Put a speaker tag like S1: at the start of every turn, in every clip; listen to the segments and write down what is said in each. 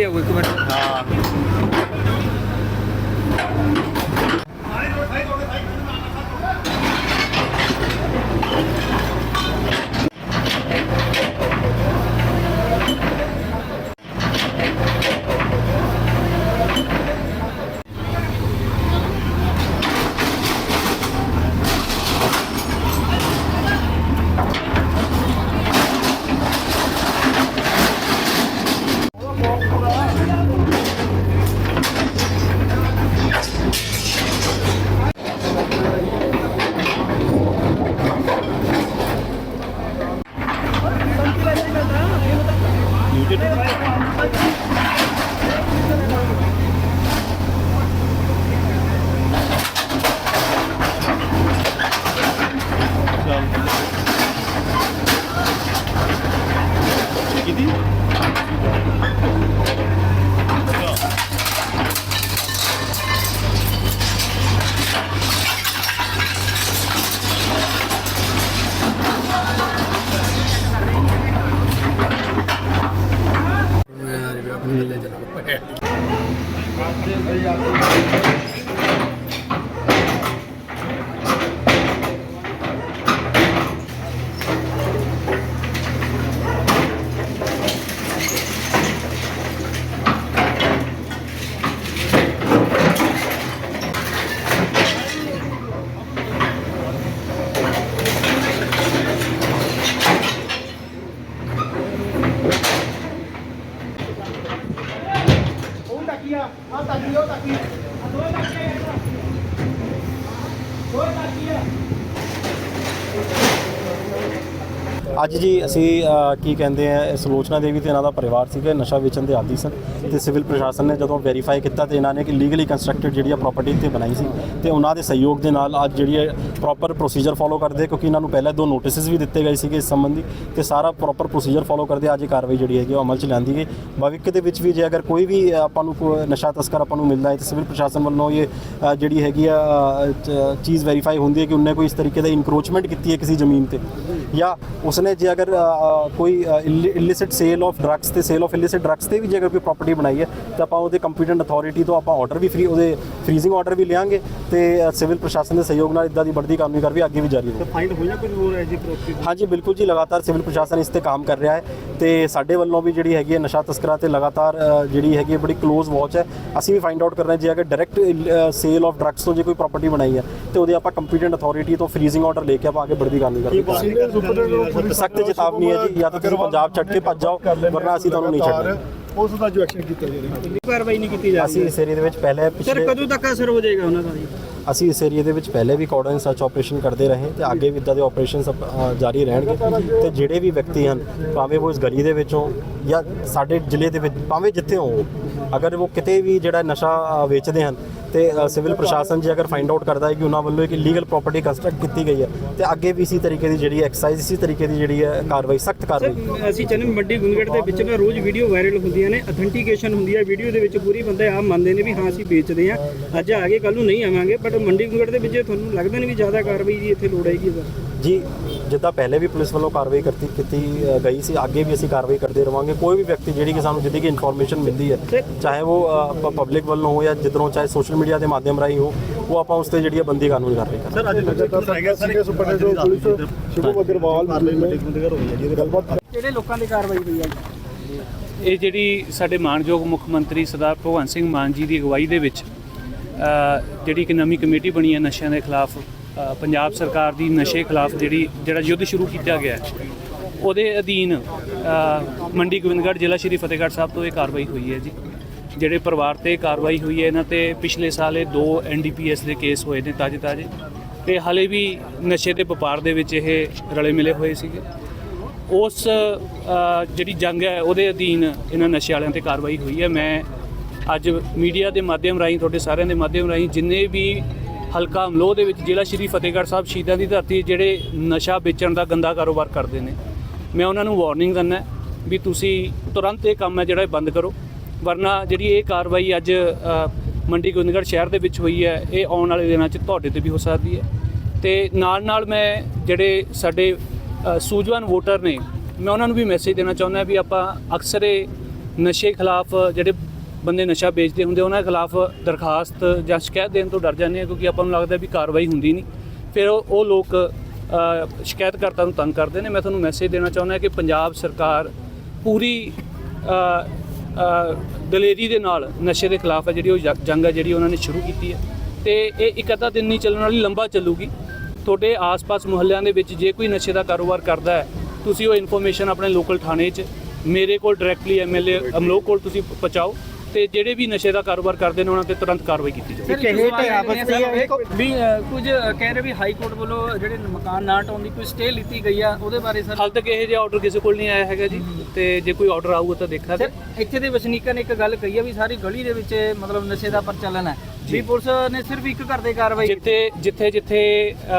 S1: Maria, willkommen.
S2: ਜਨਾਬ Bye. ਅੱਜ ਜੀ ਅਸੀਂ ਕੀ ਕਹਿੰਦੇ ਆ ਸਲੋਚਨਾ ਦੇਵੀ ਤੇ ਇਹਨਾਂ ਦਾ ਪਰਿਵਾਰ ਸੀਗਾ, ਨਸ਼ਾ ਵੇਚਣ ਦੇ ਆਦੀ ਸਨ ਤੇ ਸਿਵਲ ਪ੍ਰਸ਼ਾਸਨ ਨੇ ਜਦੋਂ ਵੈਰੀਫਾਈ ਕੀਤਾ ਤੇ ਇਹਨਾਂ ਨੇ ਕਿ ਲੀਗਲੀ ਕੰਸਟਰਕਟਡ ਜਿਹੜੀ ਆ ਪ੍ਰਾਪਰਟੀ ਇੱਥੇ ਬਣਾਈ ਸੀ ਤੇ ਉਹਨਾਂ ਦੇ ਸਹਿਯੋਗ ਦੇ ਨਾਲ ਅੱਜ ਜਿਹੜੀ ਹੈ ਪ੍ਰੋਪਰ ਪ੍ਰੋਸੀਜਰ ਫੋਲੋ ਕਰਦੇ ਕਿਉਂਕਿ ਇਹਨਾਂ ਨੂੰ ਪਹਿਲਾਂ ਦੋ ਨੋਟਿਸਸ ਵੀ ਦਿੱਤੇ ਗਏ ਸੀਗੇ ਇਸ ਸੰਬੰਧੀ ਤੇ ਸਾਰਾ ਪ੍ਰੋਪਰ ਪ੍ਰੋਸੀਜਰ ਫੋਲੋ ਕਰਦੇ ਅੱਜ ਇਹ ਕਾਰਵਾਈ ਜਿਹੜੀ ਹੈਗੀ ਉਹ ਅਮਲ ਚ ਲਿਆਂਦੀ ਗਈ। ਭਵਿੱਖ ਦੇ ਵਿੱਚ ਵੀ ਜੇ ਅਗਰ ਕੋਈ ਵੀ ਆਪਾਂ ਨੂੰ ਨਸ਼ਾ ਤਸਕਰ ਆਪਾਂ ਨੂੰ ਮਿਲਦਾ ਹੈ ਤੇ ਸਿਵਲ ਪ੍ਰਸ਼ਾਸਨ ਵੱਲੋਂ ਇਹ ਜਿਹੜੀ ਹੈਗੀ ਆ ਚੀਜ਼ ਵੈਰੀਫਾਈ ਹੁੰਦੀ ਹੈ ਕਿ ਉਹਨੇ ਕੋਈ ਇਸ ਤਰੀਕੇ ਦਾ ਇਨਕਰੋਚਮੈਂਟ ਕੀਤੀ ਹੈ ਕਿਸੇ ਜ਼ਮੀਨ ਤੇ। ਜਾਂ ਉਸਨੇ ਜੇ ਅਗਰ ਕੋਈ ਇਲਿਸਿਟ ਸੇਲ ਆਫ ਡਰੱਗਸ ਤੇ ਸੇਲ ਆਫ ਇਲਿਸਿਟ ਡਰੱਗਸ ਤੇ ਵੀ ਜੇ ਅਗਰ ਕੋਈ ਪ੍ਰਾਪਰਟੀ ਬਣਾਈ ਹੈ ਤਾਂ ਆਪਾਂ ਉਹਦੇ ਕੰਪੀਟੈਂਟ ਅਥਾਰਟੀ ਤੋਂ ਆਪਾਂ ਆਰਡਰ ਵੀ ਫ੍ਰੀ ਉਹਦੇ ਫ੍ਰੀਜ਼ਿੰਗ ਆਰਡਰ ਵੀ ਲਿਆਂਗੇ ਤੇ ਸਿਵਲ ਪ੍ਰਸ਼ਾਸਨ ਦੇ ਸਹਿਯੋਗ ਨਾਲ ਇਦਾਂ ਦੀ ਵੱਡੀ ਕਾਨੂੰਨੀ ਕਾਰਵਾਈ ਅੱਗੇ ਵੀ ਜਾਰੀ ਰਹੇਗੀ
S3: ਫਾਈਂਡ ਹੋਇਆ ਕੁਝ ਹੋਰ ਹੈ ਜੀ ਪ੍ਰੋਪਰਟੀ
S2: ਹਾਂਜੀ ਬਿਲਕੁਲ ਜੀ ਲਗਾਤਾਰ ਸਿਵਲ ਪ੍ਰਸ਼ਾਸਨ ਇਸ ਤੇ ਕੰਮ ਕਰ ਰਿਹਾ ਹੈ ਤੇ ਸਾਡੇ ਵੱਲੋਂ ਵੀ ਜਿਹੜੀ ਹੈਗੀ ਹੈ ਨਸ਼ਾ ਤਸਕਰਾਂ ਤੇ ਲਗਾਤਾਰ ਜਿਹੜੀ ਹੈਗੀ ਹੈ ਬੜੀ ক্লোਜ਼ ਵਾਚ ਹੈ। ਅਸੀਂ ਵੀ ਫਾਈਂਡ ਆਊਟ ਕਰ ਰਹੇ ਹਾਂ ਜੇ ਅਗਰ ਡਾਇਰੈਕਟ ਸੇਲ ਆਫ ਡਰੱਗਸ ਤੋਂ ਜੇ ਕੋਈ ਪ੍ਰਾਪਰਟੀ ਬਣਾਈ ਹੈ ਤੇ ਉਹਦੇ ਆਪਾਂ ਕੰਪੀਟੈਂਟ ਅਥਾਰਟੀ ਤੋਂ ਫ੍ਰੀਜ਼ਿੰਗ ਆਰਡਰ ਲੈ ਕੇ ਆਪਾਂ ਅੱਗੇ ਬੜਦੀ ਕਾਨੂੰਨੀ ਕਾਰਵਾਈ
S3: ਸੁਪਰਡੈਂਟ
S2: ਸਖਤ ਚੇਤਾਵਨੀ ਹੈ ਜੀ ਜਾਂ ਤਾਂ ਤੁਸੀਂ ਪੰਜਾਬ ਛੱਡ ਕੇ ਭੱਜ ਜਾਓ ਵਰਨਾ ਅਸੀਂ ਤੁਹਾਨੂੰ ਨਹੀਂ ਛੱਡਣਾ
S3: ਉਸ ਦਾ ਜੋ ਐਕਸ਼ਨ ਕੀਤਾ ਜਾ ਰਿਹਾ।
S1: ਕਾਰਵਾਈ ਨਹੀਂ ਕੀਤੀ ਜਾ
S2: ਅਸੀਂ ਇਸ ਏਰੀਆ ਦੇ ਵਿੱਚ ਪਹਿਲੇ
S1: ਸਰ
S2: ਪਿਛਲੇ
S1: ਕਦੋਂ ਤੱਕ ਅਸਰ ਹੋ ਜਾਏਗਾ ਉਹਨਾਂ ਦਾ ਜੀ?
S2: ਅਸੀਂ ਇਸ ਏਰੀਆ ਦੇ ਵਿੱਚ ਪਹਿਲੇ ਵੀ ਕਾਰਡਨ ਸਰਚ ਆਪਰੇਸ਼ਨ ਕਰਦੇ ਰਹੇ ਤੇ ਅੱਗੇ ਵੀ ਇਦਾਂ ਦੇ ਆਪਰੇਸ਼ਨਸ ਜਾਰੀ ਰਹਿਣਗੇ। ਤੇ ਜਿਹੜੇ ਵੀ ਵਿਅਕਤੀ ਹਨ ਭਾਵੇਂ ਉਹ ਇਸ ਗਲੀ ਦੇ ਵਿੱਚੋਂ ਜਾਂ ਸਾਡੇ ਜ਼ਿਲ੍ਹੇ ਦੇ ਵਿੱਚ ਭਾਵੇਂ ਜਿੱਥੇ ਹੋਣ ਅਗਰ ਉਹ ਕਿਤੇ ਵੀ ਜਿਹੜਾ ਨਸ਼ਾ ਵੇਚਦੇ ਹਨ ਤੇ ਸਿਵਲ ਪ੍ਰਸ਼ਾਸਨ ਜੇ ਅਗਰ ਫਾਈਂਡ ਆਊਟ ਕਰਦਾ ਹੈ ਕਿ ਉਹਨਾਂ ਵੱਲੋਂ ਇੱਕ ਲੀਗਲ ਪ੍ਰਾਪਰਟੀ ਕੰਸਟਰਕਟ ਕੀਤੀ ਗਈ ਹੈ, ਤੇ ਅੱਗੇ ਵੀ ਇਸੇ ਤਰੀਕੇ ਦੀ ਜਿਹੜੀ ਐਕਸਰਸਾਈਜ਼ ਇਸੇ ਤਰੀਕੇ ਦੀ ਜਿਹੜੀ ਹੈ ਕਾਰਵਾਈ, ਸਖਤ ਕਾਰਵਾਈ।
S1: ਸਰ ਅਸੀਂ ਚਾਹੁੰਦੇ ਮੰਡੀ ਗੁੰਗੜ ਦੇ ਵਿੱਚ ਨਾ ਰੋਜ਼ ਵੀਡੀਓ ਵਾਇਰਲ ਹੁੰਦੀਆਂ ਨੇ ਅਥੈਂਟੀਕੇਸ਼ਨ ਹੁੰਦੀ ਹੈ ਵੀਡੀਓ ਦੇ ਵਿੱਚ ਪੂਰੀ ਬੰਦੇ ਆਪ ਮੰਨਦੇ ਨੇ ਵੀ ਹਾਂ, ਅਸੀਂ ਵੇਚਦੇ ਹਾਂ। ਅੱਜ ਆ ਗਏ ਕੱਲ ਨੂੰ ਨਹੀਂ ਆਵਾਂਗੇ ਬਟ ਮੰਡੀ ਗੁੰਗੜ ਦੇ ਵਿੱਚ ਤੁਹਾਨੂੰ ਲੱਗਦਾ ਨਹੀਂ ਵੀ ਜ਼ਿਆਦਾ ਕਾਰਵਾਈ ਦੀ ਇੱਥੇ ਲੋੜ ਹੈਗੀ ਸਰ
S2: ਜੀ ਜਿੱਦਾਂ ਪਹਿਲੇ ਵੀ ਪੁਲਿਸ ਵੱਲੋਂ ਕਾਰਵਾਈ ਕਰਤੀ ਕੀਤੀ ਗਈ ਸੀ ਅੱਗੇ ਵੀ ਅਸੀਂ ਕਾਰਵਾਈ ਕਰਦੇ ਰਵਾਂਗੇ। ਕੋਈ ਵੀ ਵਿਅਕਤੀ ਜਿਹੜੀ ਕਿ ਸਾਨੂੰ ਜਿੱਦੀ ਕਿ ਇਨਫੋਰਮੇਸ਼ਨ ਮਿਲਦੀ ਹੈ ਚਾਹੇ ਉਹ ਪਬਲਿਕ ਵੱਲੋਂ ਹੋ ਜਾਂ ਜਿੱਧਰੋਂ ਚਾਹੇ ਸੋਸ਼ਲ ਮੀਡੀਆ ਦੇ ਮਾਧਿਅਮ ਰਾਹੀਂ ਹੋ ਉਹ ਆਪਾਂ ਉਸ ਤੇ ਜਿਹੜੀ ਹੈ ਬੰਦੀ ਕਾਨੂੰਨੀ ਕਾਰਵਾਈ ਕਰਾਂਗੇ।
S3: ਸਰ ਅੱਜ ਹੈਗਾ senior superintendent police Shivu Agarwal ਹੈ ਜੀ ਗੱਲਬਾਤ
S1: ਕਿਹੜੇ ਲੋਕਾਂ ਦੀ ਕਾਰਵਾਈ ਹੋਈ ਹੈ
S4: ਇਹ ਜਿਹੜੀ ਸਾਡੇ ਮਾਨਯੋਗ ਮੁੱਖ ਮੰਤਰੀ ਸਰਦਾਰ ਭਗਵੰਤ ਸਿੰਘ ਮਾਨ ਜੀ ਦੀ ਅਗਵਾਈ ਦੇ ਵਿੱਚ ਜਿਹੜੀ ਕਿ ਨਵੀਂ ਕਮੇਟੀ ਬਣੀ ਹੈ ਨਸ਼ਿਆਂ ਦੇ ਖਿਲਾਫ ਪੰਜਾਬ ਸਰਕਾਰ ਦੀ ਨਸ਼ੇ ਖਿਲਾਫ ਜਿਹੜੀ, ਜਿਹੜਾ ਯੁੱਧ ਸ਼ੁਰੂ ਕੀਤਾ ਗਿਆ ਹੈ, ਉਹਦੇ ਅਧੀਨ ਮੰਡੀ ਗੋਬਿੰਦਗੜ੍ਹ ਜ਼ਿਲ੍ਹਾ ਸ਼੍ਰੀ ਫਤਿਹਗੜ੍ਹ ਸਾਹਿਬ ਤੋਂ ਇਹ ਕਾਰਵਾਈ ਹੋਈ ਹੈ ਜੀ। ਜਿਹੜੇ ਪਰਿਵਾਰ ਤੇ ਕਾਰਵਾਈ ਹੋਈ ਹੈ, ਇਹਨਾਂ ਤੇ ਪਿਛਲੇ ਸਾਲ ਇਹ ਦੋ ਐਨਡੀਪੀਐਸ ਦੇ ਕੇਸ ਹੋਏ ਨੇ ਤਾਜੇ ਤਾਜੇ ਤੇ ਹਾਲੇ ਵੀ ਨਸ਼ੇ ਦੇ ਵਪਾਰ ਦੇ ਵਿੱਚ ਇਹ ਰਲੇ ਮਿਲੇ ਹੋਏ ਸੀਗੇ। ਉਸ ਜਿਹੜੀ ਜੰਗ ਹੈ, ਉਹਦੇ ਅਧੀਨ ਇਹਨਾਂ ਨਸ਼ੇ ਵਾਲਿਆਂ ਤੇ ਕਾਰਵਾਈ ਹੋਈ ਹੈ। ਮੈਂ ਅੱਜ ਮੀਡੀਆ ਦੇ ਮਾਧਿਅਮ ਰਾਹੀਂ, ਤੁਹਾਡੇ ਸਾਰਿਆਂ ਦੇ ਮਾਧਿਅਮ ਰਾਹੀਂ ਜਿੰਨੇ ਵੀ ਹਲਕਾ ਅਮਲੋਹ ਦੇ ਵਿੱਚ ਜ਼ਿਲ੍ਹਾ ਸ਼੍ਰੀ ਫਤਿਹਗੜ੍ਹ ਸਾਹਿਬ ਸ਼ਹੀਦਾਂ ਦੀ ਧਰਤੀ ਜਿਹੜੇ ਨਸ਼ਾ ਵੇਚਣ ਦਾ ਗੰਦਾ ਕਾਰੋਬਾਰ ਕਰਦੇ ਨੇ। ਮੈਂ ਉਹਨਾਂ ਨੂੰ ਵਾਰਨਿੰਗ ਦਿੰਦਾ ਵੀ ਤੁਸੀਂ ਤੁਰੰਤ ਇਹ ਕੰਮ ਹੈ ਜਿਹੜਾ ਇਹ ਬੰਦ ਕਰੋ। ਵਰਨਾ ਜਿਹੜੀ ਇਹ ਕਾਰਵਾਈ ਅੱਜ ਮੰਡੀ ਗੋਬਿੰਦਗੜ੍ਹ ਸ਼ਹਿਰ ਦੇ ਵਿੱਚ ਹੋਈ ਹੈ, ਇਹ ਆਉਣ ਵਾਲੇ ਦਿਨਾਂ 'ਚ ਤੁਹਾਡੇ ਤੇ ਵੀ ਹੋ ਸਕਦੀ ਹੈ। ਤੇ ਨਾਲ ਨਾਲ ਮੈਂ ਜਿਹੜੇ ਸਾਡੇ ਸੂਝਵਾਨ ਵੋਟਰ ਨੇ, ਮੈਂ ਉਹਨਾਂ ਨੂੰ ਵੀ ਮੈਸੇਜ ਦੇਣਾ ਚਾਹੁੰਦਾ ਵੀ ਆਪਾਂ ਅਕਸਰ ਇਹ ਨਸ਼ੇ ਖਿਲਾਫ ਜਿਹੜੇ ਬੰਦੇ ਨਸ਼ਾ ਵੇਚਦੇ ਹੁੰਦੇ ਉਹਨਾਂ ਖਿਲਾਫ ਦਰਖਾਸਤ ਜਾਂ ਸ਼ਿਕਾਇਤ ਦੇਣ ਤੋਂ ਡਰ ਜਾਂਦੇ ਆ, ਕਿਉਂਕਿ ਆਪਾਂ ਨੂੰ ਲੱਗਦਾ ਵੀ ਕਾਰਵਾਈ ਹੁੰਦੀ ਨਹੀਂ। ਫਿਰ ਉਹ ਲੋਕ ਸ਼ਿਕਾਇਤਕਰਤਾ ਨੂੰ ਤੰਗ ਕਰਦੇ ਨੇ। ਮੈਂ ਤੁਹਾਨੂੰ ਮੈਸੇਜ ਦੇਣਾ ਚਾਹੁੰਦਾ ਕਿ ਪੰਜਾਬ ਸਰਕਾਰ ਪੂਰੀ ਦਲੇਰੀ ਦੇ ਨਾਲ ਨਸ਼ੇ ਦੇ ਖਿਲਾਫ ਹੈ ਜਿਹੜੀ ਉਹ ਜੰਗ ਹੈ ਜਿਹੜੀ ਉਹਨਾਂ ਨੇ ਸ਼ੁਰੂ ਕੀਤੀ ਹੈ ਤੇ ਇਹ ਇੱਕ ਅੱਧਾ ਦਿਨ ਨਹੀਂ ਚੱਲਣ ਵਾਲੀ, ਲੰਬਾ ਚੱਲੂਗੀ। ਤੁਹਾਡੇ ਆਸ-ਪਾਸ ਮੁਹੱਲਿਆਂ ਦੇ ਵਿੱਚ ਜੇ ਕੋਈ ਨਸ਼ੇ ਦਾ ਕਾਰੋਬਾਰ ਕਰਦਾ ਹੈ, ਤੁਸੀਂ ਉਹ ਇਨਫੋਰਮੇਸ਼ਨ ਆਪਣੇ ਲੋਕਲ ਥਾਣੇ 'ਚ, ਮੇਰੇ ਕੋਲ ਡਾਇਰੈਕਟਲੀ ਐਮਐਲਏ ਅਮਲੋਕ ਕੋਲ ਤੁਸੀਂ ਪਹੁੰਚਾਓ। ਤੇ ਜਿਹੜੇ ਵੀ ਨਸ਼ੇ ਦਾ ਕਾਰੋਬਾਰ ਕਰਦੇ ਨੇ ਉਹਨਾਂ ਤੇ ਤੁਰੰਤ ਕਾਰਵਾਈ ਕੀਤੀ ਜਾਵੇ
S1: ਇੱਕ ਇਹ ਢਾਬਾ ਵੀ ਕੁਝ ਕਹਿ ਰਹੇ ਵੀ ਹਾਈ ਕੋਰਟ ਵੱਲੋਂ ਜਿਹੜੇ ਮਕਾਨ ਨਾ ਢਾਉਣ ਦੀ ਕੋਈ ਸਟੇ ਲਿੱਤੀ ਗਈ ਆ ਉਹਦੇ ਬਾਰੇ ਸਰ?
S4: ਹਾਲ ਤੱਕ ਇਹ ਜਿਹਾ ਆਰਡਰ ਕਿਸੇ ਕੋਲ ਨਹੀਂ ਆਇਆ ਹੈਗਾ ਜੀ ਤੇ ਜੇ ਕੋਈ ਆਰਡਰ ਆਊਗਾ ਤਾਂ ਦੇਖਾਂਗੇ।
S1: ਸਰ ਇੱਥੇ ਦੇ ਵਸਨੀਕਾਂ ਨੇ ਇੱਕ ਗੱਲ ਕਹੀ ਆ ਵੀ ਸਾਰੀ ਗਲੀ ਦੇ ਵਿੱਚ ਮਤਲਬ ਨਸ਼ੇ ਦਾ ਪ੍ਰਚਲਨ ਹੈ। ਵੀ ਪੁਲਿਸ ਨੇ ਸਿਰਫ ਇੱਕ ਘਰ ਦੇ ਕਾਰਵਾਈ
S4: ਜਿੱਥੇ ਜਿੱਥੇ ਜਿੱਥੇ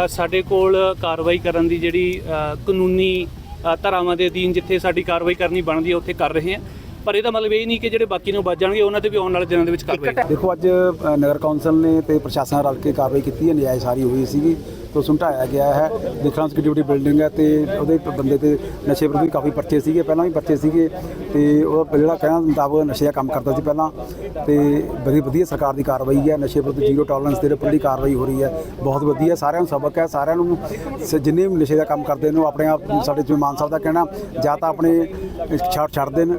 S4: ਸਾਡੇ ਕੋਲ ਕਾਰਵਾਈ ਕਰਨ ਦੀ ਜਿਹੜੀ ਕਾਨੂੰਨੀ ਧਾਰਾਵਾਂ ਦੇ ਅਧੀਨ ਜਿੱਥੇ ਸਾਡੀ ਕਾਰਵਾਈ ਕਰਨੀ ਬਣਦੀ ਹੈ ਉੱਥੇ ਕਰ ਰਹੇ ਹਾਂ ਪਰ ਇਹਦਾ ਮਤਲਬ ਇਹ ਨਹੀਂ ਕਿ ਜਿਹੜੇ ਬਾਕੀ ਨੂੰ ਬਚ ਜਾਣਗੇ, ਉਹਨਾਂ ਤੇ ਵੀ ਆਉਣ ਵਾਲੇ ਦਿਨਾਂ ਦੇ ਵਿੱਚ ਕਾਰਵਾਈ
S5: ਦੇਖੋ, ਅੱਜ ਨਗਰ ਕੌਂਸਲ ਨੇ ਤੇ ਪ੍ਰਸ਼ਾਸਨ ਰਲ ਕੇ ਕਾਰਵਾਈ ਕੀਤੀ ਹੈ ਨਜਾਇਜ਼ ਸਾਰੀ ਹੋਈ ਸੀਗੀ। ਤੋਂ ਸੁਲਝਾਇਆ ਗਿਆ ਹੈ। ਦੇਖਣਾ ਸਿਕਿਉਰਿਟੀ ਬਿਲਡਿੰਗ ਹੈ ਤੇ ਉਹਦੇ ਬੰਦੇ ਤੇ ਨਸ਼ੇ ਵਿਰੁੱਧ ਵੀ ਕਾਫੀ ਪਰਚੇ ਸੀਗੇ, ਪਹਿਲਾਂ ਵੀ ਪਰਚੇ ਸੀਗੇ ਤੇ ਉਹ ਜਿਹੜਾ ਕਹਿਣ ਮੁਤਾਬਕ ਨਸ਼ੇ ਦਾ ਕੰਮ ਕਰਦਾ ਸੀ ਪਹਿਲਾਂ ਤੇ ਵਧੀਆ ਵਧੀਆ ਸਰਕਾਰ ਦੀ ਕਾਰਵਾਈ ਹੈ, ਨਸ਼ੇ ਵਿਰੁੱਧ ਜ਼ੀਰੋ ਟੋਲਰੈਂਸ ਦੇ ਉੱਪਰ ਜਿਹੜੀ ਕਾਰਵਾਈ ਹੋ ਰਹੀ ਹੈ। ਬਹੁਤ ਵਧੀਆ, ਸਾਰਿਆਂ ਨੂੰ ਸਬਕ ਹੈ, ਸਾਰਿਆਂ ਨੂੰ ਸ- ਜਿੰਨੇ ਵੀ ਨਸ਼ੇ ਦਾ ਕੰਮ ਕਰਦੇ ਨੇ ਉਹ ਆਪਣੇ ਆਪ ਸਾਡੇ ਜਿਵੇਂ ਮਾਨ ਸਾਹਿਬ ਦਾ ਕਹਿਣਾ, ਜਾਂ ਤਾਂ ਆਪਣੇ ਛੱਡ ਛੱਡ ਦੇਣ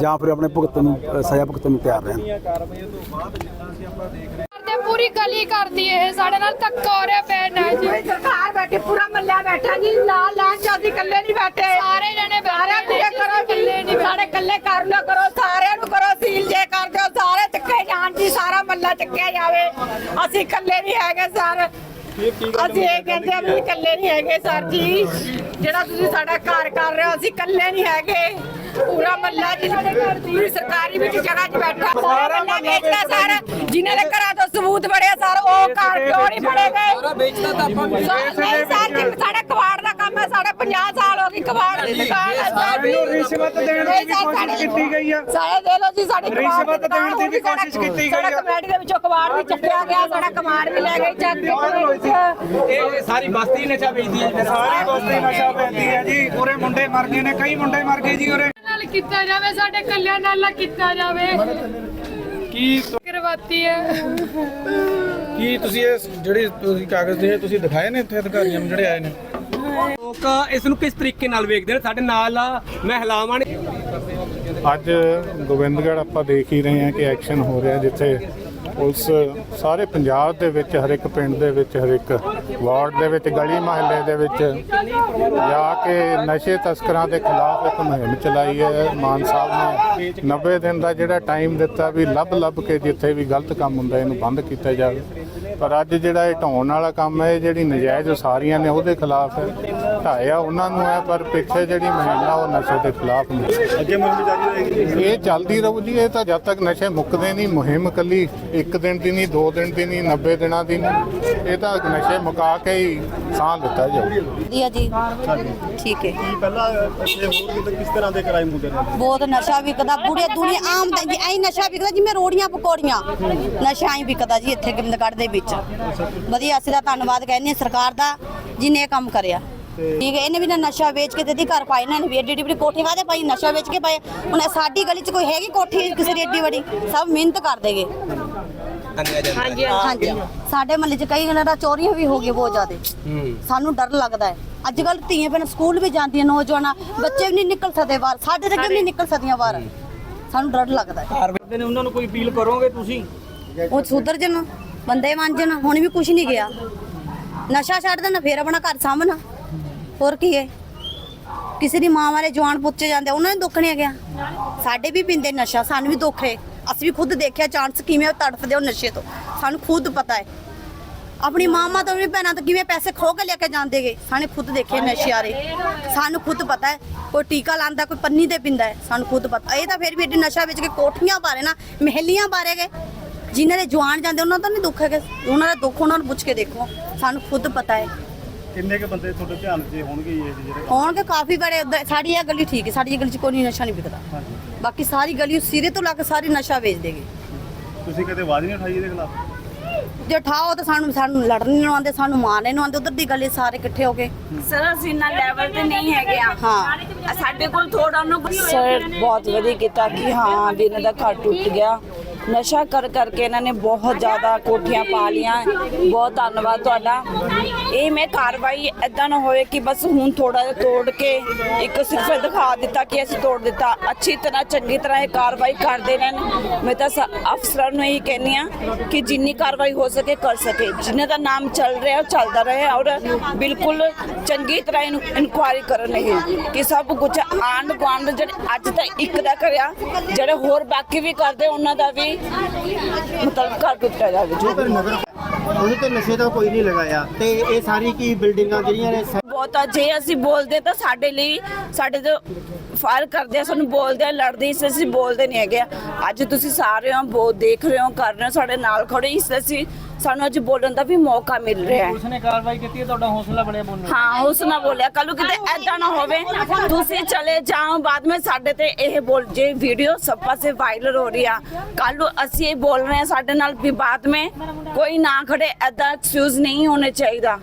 S5: ਜਾਂ ਫਿਰ ਆਪਣੇ ਭੁਗਤਣ ਨੂੰ ਸਜ਼ਾ ਭੁਗਤਣ ਨੂੰ ਤਿਆਰ ਰਹਿਣ।
S6: ਤੇ ਪੂਰੀ ਗਲੀ ਕਰਦੀ ਇਹ ਸਾਡੇ ਨਾਲ ਧੱਕਾ ਹੋ ਰਿਹਾ ਪੈਣ ਨਾਲ ਜੀ।
S7: ਕੋਈ ਸਰਕਾਰ ਬੈਠੀ ਪੂਰਾ ਮੱਲਾ ਬੈਠਾ ਜੀ ਨਾਲ ਲਾਣ ਅਸੀਂ ਇਕੱਲੇ ਨਹੀਂ ਬੈਠੇ।
S6: ਸਾਰੇ ਜਣੇ
S7: ਸਾਰਿਆਂ ਨੂੰ ਇਹ ਕਰੋ
S6: ਇਕੱਲੇ ਨਹੀਂ
S7: ਸਾਡੇ ਇਕੱਲੇ ਕਰ ਲਿਆ ਕਰੋ ਸਾਰਿਆਂ ਨੂੰ ਕਰੋ ਸੀਲ ਜੇ ਕਰ ਦਿਓ ਸਾਰੇ ਚੱਕੇ ਜਾਣ ਜੀ ਸਾਰਾ ਮੱਲਾ ਚੱਕਿਆ ਜਾਵੇ। ਅਸੀਂ ਇਕੱਲੇ ਨਹੀਂ ਹੈਗੇ ਸਰ। ਅਸੀਂ ਇਹ ਕਹਿੰਦੇ ਆ ਵੀ ਇਕੱਲੇ ਨਹੀਂ ਹੈਗੇ ਸਰ ਜੀ। ਜਿਹੜਾ ਤੁਸੀਂ ਸਾਡਾ ਘਰ ਕਰ ਰਹੇ ਹੋ ਅਸੀਂ ਇਕੱਲੇ ਨਹੀਂ ਹੈਗੇ। ਪੂਰਾ ਮੱਲਾ ਜੀ ਪੂਰੀ ਸਰਕਾਰੀ ਵਿੱਚ ਜਗ੍ਹਾ 'ਚ ਬੈਠਾ ਸਾਰਾ ਮੱਲਾ ਵੇਚਦਾ ਸਰ। ਜਿਨ੍ਹਾਂ ਦੇ ਘਰਾਂ ਤੋਂ ਸਬੂਤ ਬੜਿਆ ਸਰ ਉਹ ਘਰ ਕਿਉਂ ਨਹੀਂ ਫੜੇ ਗਏ? ਸਾਰਾ ਵੇਚਦਾ ਤਾਂ ਆਪਾਂ ਨਹੀਂ ਸਰ ਜੀ ਸਾਡਾ ਕਬਾੜ ਦਾ ਕੰਮ ਹੈ ਸਾਡਾ 50 ਸਾਲ ਹੋ ਗਏ ਕਬਾੜ ਦੀ ਦੁਕਾਨ ਹੈ ਸਰ
S1: ਰਿਸ਼ਵਤ ਦੇਣ ਦੀ ਵੀ ਕੋਸ਼ਿਸ਼ ਕੀਤੀ ਗਈ ਆ।
S7: ਸਾਰੇ ਦੇ ਲੋ ਜੀ ਸਾਡੀ
S1: ਰਿਸ਼ਵਤ
S7: ਦੀ
S1: ਦੇਣ ਦੀ ਵੀ
S7: ਸਾਡਾ-
S1: ਕੋਸ਼ਿਸ਼ ਕੀਤੀ ਗਈ
S7: ਸਾਡਾ
S1: ਆ।
S7: ਕਮੇਟੀ ਦੇ ਵਿੱਚੋਂ ਕਬਾੜ ਵੀ ਚੱਕਿਆ ਗਿਆ ਸਾਡਾ ਕਬਾੜ ਵੀ ਲੈ ਗਏ ਚੱਕ ਕੇ
S1: ਇਹ ਸਾਰੀ ਬਸਤੀ ਨਸ਼ਾ ਵੇਚਦੀ ਹੈ ਸਾਰੀ ਬਸਤੀ ਨਸ਼ਾ ਵੇਚਦੀ ਹੈ ਜੀ। ਪੂਰੇ ਮੁੰਡੇ ਮਰ ਗਏ ਨੇ ਕਈ ਮੁੰਡੇ ਮਰ ਗਏ ਜੀ ਉਰੇ।
S6: ਕੀਤਾ ਜਾਵੇ ਸਾਡੇ ਕੱਲਿਆਂ ਨਾਲ ਨਾ ਕੀਤਾ ਜਾਵੇ।
S1: ਕੀ
S6: ਕਰਵਾਤੀ ਹੈ।
S8: ਕੀ ਤੁਸੀਂ ਇਹ ਜਿਹੜੇ ਤੁਸੀਂ ਕਾਗਜ਼ ਦੇ ਤੁਸੀਂ ਦਿਖਾਏ ਨੇ ਇੱਥੇ ਅਧਿਕਾਰੀਆਂ ਨੂੰ ਜਿਹੜੇ ਆਏ ਨੇ?
S9: ਲੋਕ ਇਸ ਨੂੰ ਕਿਸ ਤਰੀਕੇ ਨਾਲ ਵੇਖਦੇ ਨੇ? ਸਾਡੇ ਨਾਲ ਮਹਿਲਾਵਾਂ ਨੇ।
S3: ਅੱਜ ਗੋਬਿੰਦਗੜ੍ਹ ਆਪਾਂ ਦੇਖ ਹੀ ਰਹੇ ਹਾਂ ਕਿ ਐਕਸ਼ਨ ਹੋ ਰਿਹਾ ਜਿੱਥੇ ਪੁਲਿਸ ਸਾਰੇ ਪੰਜਾਬ ਦੇ ਵਿੱਚ, ਹਰ ਇੱਕ ਪਿੰਡ ਦੇ ਵਿੱਚ, ਹਰ ਇੱਕ ਵਾਰਡ ਦੇ ਵਿੱਚ, ਗਲੀ ਮਹੱਲੇ ਦੇ ਵਿੱਚ ਜਾ ਕੇ ਨਸ਼ੇ ਤਸਕਰਾਂ ਦੇ ਖਿਲਾਫ ਇੱਕ ਮੁਹਿੰਮ ਚਲਾਈ ਹੈ। ਮਾਨ ਸਾਹਿਬ ਨੇ 90 ਦਿਨ ਦਾ ਜਿਹੜਾ ਟਾਈਮ ਦਿੱਤਾ ਵੀ ਲੱਭ ਲੱਭ ਕੇ ਜਿੱਥੇ ਵੀ ਗਲਤ ਕੰਮ ਹੁੰਦਾ ਇਹਨੂੰ ਬੰਦ ਕੀਤਾ ਜਾਵੇ। ਪਰ ਅੱਜ ਜਿਹੜਾ ਇਹ ਢਾਉਣ ਵਾਲਾ ਕੰਮ ਹੈ, ਇਹ ਜਿਹੜੀ ਨਜਾਇਜ਼ ਉਸਾਰੀਆਂ ਨੇ ਉਹਦੇ ਖਿਲਾਫ ਹੈ। ਢਾਇਆ ਉਹਨਾਂ ਨੂੰ ਹੈ ਪਰ ਪਿੱਛੇ ਜਿਹੜੀ ਮੁਹਿੰਮ ਆ ਉਹ ਨਸ਼ੇ ਦੇ ਖਿਲਾਫ ਨਹੀਂ ਅੱਗੇ ਮੁਹਿੰਮ ਜਾਰੀ ਰਹੇਗੀ ਇਹ ਚੱਲਦੀ ਰਹੂ ਜੀ ਇਹ ਤਾਂ ਜਦ ਤੱਕ ਨਸ਼ੇ ਮੁੱਕਦੇ ਨਹੀਂ ਮੁਹਿੰਮ ਕੱਲੀ ਇੱਕ ਦਿਨ ਦੀ ਨਹੀਂ ਦੋ ਦਿਨ ਦੀ ਨਹੀਂ 90 ਦਿਨਾਂ ਦੀ ਨਹੀਂ ਇਹ ਤਾਂ ਨਸ਼ੇ ਮੁਕਾ ਕੇ ਹੀ ਸਾਹ ਦਿੱਤਾ ਜਾਊ।
S10: ਵਧੀਆ ਜੀ। ਠੀਕ ਹੈ।
S3: ਕੀ ਪਹਿਲਾਂ ਇੱਥੇ ਹੋਰ ਕਿਤੇ ਕਿਸ ਤਰ੍ਹਾਂ ਦੇ ਕ੍ਰਾਈਮ ਹੁੰਦੇ ਨੇ?
S10: ਬਹੁਤ ਨਸ਼ਾ ਵਿਕਦਾ ਪੂਰੇ ਦੁਨੀਆ ਆਮ ਤਾਂ ਜੀ ਐਂ ਨਸ਼ਾ ਵਿਕਦਾ ਜਿਵੇਂ ਰੋੜੀਆਂ ਪਕੌੜੀਆਂ। ਨਸ਼ਾ ਹੀ ਵਿਕਦਾ ਜੀ ਇੱਥੇ ਗੋਬਿੰਦਗੜ੍ਹ ਦੇ ਵਿੱਚ। ਵਧੀਆ ਅਸੀਂ ਦਾ ਧੰਨਵਾਦ ਕਹਿੰਦੇ ਸਰਕਾਰ ਦਾ ਜਿਹਨੇ ਇਹ ਕੰਮ ਕਰਿਆ। ਠੀਕ ਹੈ ਇਹਨੇ ਵੀ ਨਾ ਨਸ਼ਾ ਵੇਚ ਕੇ ਤੇ ਦੀ ਘਰ ਪਾਏ ਇਹਨਾਂ ਨੇ ਵੀ ਏਡੀ ਏਡੀ ਕੋਠੀ ਕਾਹਦੇ ਪਾਈ ਨਸ਼ਾ ਵੇਚ ਕੇ ਪਾਏ। ਹੁਣ ਇਹ ਸਾਡੀ ਗਲੀ 'ਚ ਕੋਈ ਹੈਗੀ ਕੋਠੀ ਕਿਸੇ ਦੀ ਏਡੀ ਵੱਡੀ? ਸਭ ਮਿਹਨਤ ਕਰ ਦੇਗੇ ਹਾਂਜੀ ਹਾਂਜੀ। ਸਾਡੇ ਮਹੱਲੇ 'ਚ ਕਈ ਗੱਲਾਂ ਦਾ ਚੋਰੀਆਂ ਵੀ ਹੋ ਗਈਆਂ ਬਹੁਤ ਜ਼ਿਆਦਾ। ਸਾਨੂੰ ਡਰ ਲੱਗਦਾ ਹੈ। ਅੱਜ ਕੱਲ ਧੀਆਂ ਭੈਣਾਂ ਸਕੂਲ ਵੀ ਜਾਂਦੀਆਂ ਨੌਜਵਾਨਾਂ ਬੱਚੇ ਵੀ ਨਹੀਂ ਨਿਕਲ ਸਕਦੇ ਬਾਹਰ। ਸਾਡੇ ਤੱਕ ਵੀ ਨਹੀਂ ਨਿਕਲ ਸਕਦੀਆਂ ਬਾਹਰ? ਸਾਨੂੰ ਡਰ ਲੱਗਦਾ ਹੈ।
S1: ਕਰਦੇ ਨੇ ਉਹਨਾਂ ਨੂੰ ਕੋਈ ਅਪੀਲ ਕਰੋਗੇ ਤੁਸੀਂ?
S10: ਉਹ ਸੁਧਰ ਜਨ ਬੰਦੇ ਜਨ ਹੁਣ ਵੀ ਕੁਝ ਨਹੀਂ ਗਿਆ। ਨਸ਼ਾ ਛੱਡ ਦੇਣਾ ਫੇਰ ਆਪਣਾ ਘਰ ਸਾਂਭਣਾ। ਹੋਰ ਕੀ ਹੈ? ਕਿਸੇ ਦੀ ਮਾਂ ਵਾਲੇ ਜਵਾਨ ਪੁੱਛੇ ਜਾਂਦੇ ਉਹਨਾਂ ਨੂੰ ਦੁੱਖ ਨਹੀਂ ਗਿਆ ਸਾਡੇ ਵੀ ਪਿੰਦੇ ਨਸ਼ਾ, ਸਾਨੂੰ ਵੀ ਦੁੱਖ ਹੈ। ਅਸੀਂ ਵੀ ਖੁਦ ਦੇਖਿਆ ਚਾਂਸ ਕਿਵੇਂ ਉਹ ਤੜਫਦੇ ਉਹ ਨਸ਼ੇ ਤੋਂ। ਸਾਨੂੰ ਖੁਦ ਪਤਾ ਹੈ। ਆਪਣੀ ਮਾਮਾ ਤੋਂ ਵੀ ਭੈਣਾਂ ਤੋਂ ਕਿਵੇਂ ਪੈਸੇ ਖੋ ਕੇ ਲੈ ਕੇ ਜਾਂਦੇਗੇ ਸਾਨੂੰ ਖੁਦ ਦੇਖੇ ਨਸ਼ੇ ਆਰੇ ਸਾਨੂੰ ਖੁਦ ਪਤਾ ਹੈ, ਕੋਈ ਟੀਕਾ ਲਾਂਦਾ ਕੋਈ ਪੰਨੀ ਤੇ ਪਿੰਦਾ ਹੈ। ਸਾਨੂੰ ਖੁਦ ਪਤਾ। ਇਹ ਤਾਂ ਫਿਰ ਵੀ ਏਡੀ ਨਸ਼ਾ ਵਿੱਚ ਕੇ ਕੋਠੀਆਂ ਬਾਰੇ ਨਾ, ਮਹਿਲੀਆਂ ਬਾਰੇ ਗਏ। ਜਿਨ੍ਹਾਂ ਦੇ ਜਵਾਨ ਜਾਂਦੇ, ਉਹਨਾਂ ਦਾ ਨਹੀਂ ਦੁੱਖ ਹੈਗਾ। ਉਹਨਾਂ ਦਾ ਦੁੱਖ ਉਹਨਾਂ ਨੂੰ ਪੁੱਛ ਕੇ ਦੇਖੋ। ਸਾਨੂੰ ਖੁਦ ਪਤਾ ਹੈ।
S3: ਕਿੰਨੇ ਕੇ ਬੰਦੇ ਤੁਹਾਡੇ ਧਿਆਨ 'ਚ ਹੋਣਗੇ ਇਹ ਜਿਹੜੇ
S10: ਹੋਣਗੇ ਕਾਫੀ ਬੜੇ ਉੱਧਰ- ਸਾਡੀ ਇਹ ਗਲੀ ਠੀਕ ਹੈ ਸਾਡੀ ਇਹ ਗਲੀ 'ਚ ਕੋਈ ਨਸ਼ਾ ਨਹੀਂ ਵਿਕਦਾ। ਬਾਕੀ ਸਾਰੀ ਗਲੀ ਸਿਰੇ ਤੋਂ ਲਾ ਕੇ ਸਾਰੀ ਨਸ਼ਾ ਵੇਚ ਦੇਗੇ।
S3: ਤੁਸੀਂ ਕਦੇ ਆਵਾਜ਼ ਨਹੀਂ ਉਠਾਈ ਇਹਦੇ ਖਿਲਾਫ?
S10: ਜੇ ਠਾਓ ਤਾਂ ਸਾਨੂੰ ਸਾਨੂੰ ਲੜਨ ਨਹੀਂ ਆਉਂਦੇ ਸਾਨੂੰ ਮਾਰਨੇ ਨੂੰ ਆਉਂਦੇ ਉਧਰ ਦੀ ਗਲੀ ਸਾਰੇ ਇਕੱਠੇ ਹੋ ਕੇ।
S7: ਸਰ ਅਸੀਂ ਨਾ ਲੈਵਲ ਤੇ ਨਹੀਂ ਹੈਗੇ ਆ।
S10: ਹਾਂ।
S7: ਸਾਡੇ ਕੋਲ ਥੋੜਾ ਨਾ
S11: ਸਰ ਬਹੁਤ ਵਧੀਆ ਕੀਤਾ ਕਿ ਹਾਂ ਵੀ ਇਹਨਾਂ ਦਾ ਘਰ ਟੁੱਟ ਗਿਆ। ਨਸ਼ਾ ਕਰ ਕਰਕੇ ਇਹਨਾਂ ਨੇ ਬਹੁਤ ਜ਼ਿਆਦਾ ਕੋਠੀਆਂ ਪਾ ਲੀਆਂ ਬਹੁਤ ਧੰਨਵਾਦ ਤੁਹਾਡਾ। ਇਹ ਮੈਂ ਕਾਰਵਾਈ ਐਦਾਂ ਨਾ ਹੋਵੇ ਕਿ ਬਸ ਹੁਣ ਥੋੜਾ ਜਿਹਾ ਤੋੜ ਕੇ ਇੱਕ ਸਿਰਫ ਦਿਖਾ ਦਿੱਤਾ ਕਿ ਅਸੀਂ ਤੋੜ ਦਿੱਤਾ। ਅੱਛੀ ਤਰ੍ਹਾਂ, ਚੰਗੀ ਤਰ੍ਹਾਂ ਇਹ ਕਾਰਵਾਈ ਕਰਦੇ ਰਹਿਣ। ਮੈਂ ਤਾਂ ਅਫਸਰਾਂ ਨੂੰ ਇਹ ਕਹਿੰਦੀ ਆ ਕਿ ਜਿੰਨੀ ਕਾਰਵਾਈ ਹੋ ਸਕੇ ਕਰ ਸਕੇ। ਜਿਨ੍ਹਾਂ ਦਾ ਨਾਮ ਚੱਲ ਰਿਹਾ ਉਹ ਚੱਲਦਾ ਰਹੇ ਔਰ ਬਿਲਕੁਲ ਚੰਗੀ ਤਰ੍ਹਾਂ ਇਹਨੂੰ ਇਨਕੁਆਇਰੀ ਕਰਨ ਇਹ ਕਿ ਸਭ ਕੁਝ ਆਂਡ ਗੁਆਂਢ ਜਿਹੜੇ ਅੱਜ ਤਾਂ ਇੱਕ ਦਾ ਕਰਿਆ, ਜਿਹੜੇ ਹੋਰ ਬਾਕੀ ਵੀ ਕਰਦੇ, ਉਹਨਾਂ ਦਾ ਵੀ ਮਤਲਬ ਘਰ ਟੁੱਟਿਆ ਜਾਵੇ। ਜੋ
S12: ਉਹਨੂੰ ਤੇ ਨਸ਼ੇ ਦਾ ਕੋਈ ਨਹੀਂ ਲਗਾਇਆ ਤੇ ਇਹ ਸਾਰੀ ਕੀ ਬਿਲਡਿੰਗਾਂ ਜਿਹੜੀਆਂ ਨੇ ਸ-
S11: ਬਹੁਤ ਜੇ ਅਸੀਂ ਬੋਲਦੇ ਤਾਂ ਸਾਡੇ ਲਈ, ਸਾਡੇ ਤੋਂ ਫਾਇਰ ਕਰਦੇ ਆ, ਸਾਨੂੰ ਬੋਲਦੇ ਆ, ਲੜਦੇ ਇਸ ਲਈ ਅਸੀਂ ਬੋਲਦੇ ਨਹੀਂ ਹੈਗੇ ਅੱਜ ਤੁਸੀਂ ਸਾਰੇ ਹੋ ਬਹੁਤ ਦੇਖ ਰਹੇ ਹੋ, ਕਰ ਰਹੇ ਹੋ, ਸਾਡੇ ਨਾਲ ਖੜੇ, ਇਸ ਲਈ ਅਸੀਂ ਸਾਨੂੰ ਅੱਜ ਬੋਲਣ ਦਾ ਵੀ ਮੌਕਾ ਮਿਲ ਰਿਹਾ ਹੈ।
S1: ਉਸਨੇ ਕਾਰਵਾਈ ਕੀਤੀ ਹੈ ਤੁਹਾਡਾ ਹੌਸਲਾ ਬਣਿਆ ਬੋਲਣ
S11: ਹਾਂ ਉਸ ਨਾਲ ਬੋਲਿਆ ਕੱਲ ਕਿਤੇ ਐਦਾਂ ਨਾ ਹੋਵੇ। ਤੁਸੀਂ ਚਲੇ ਜਾਓ ਬਾਅਦ ਵਿੱਚ ਸਾਡੇ ਤੇ ਇਹ ਬੋਲ ਜੇ ਵੀਡੀਓ ਸਭ ਪਾਸੇ ਵਾਇਰਲ ਹੋ ਰਹੀ ਆ ਕੱਲ ਅਸੀਂ ਇਹ ਬੋਲ ਰਹੇ ਹਾਂ ਸਾਡੇ ਨਾਲ ਵੀ ਬਾਅਦ ਵਿੱਚ। ਕੋਈ ਨਾ ਖੜੇ ਐਦਾਂ ਐਕਸਕਿਊਜ਼ ਨਹੀਂ ਹੋਣੇ ਚਾਹੀਦਾ।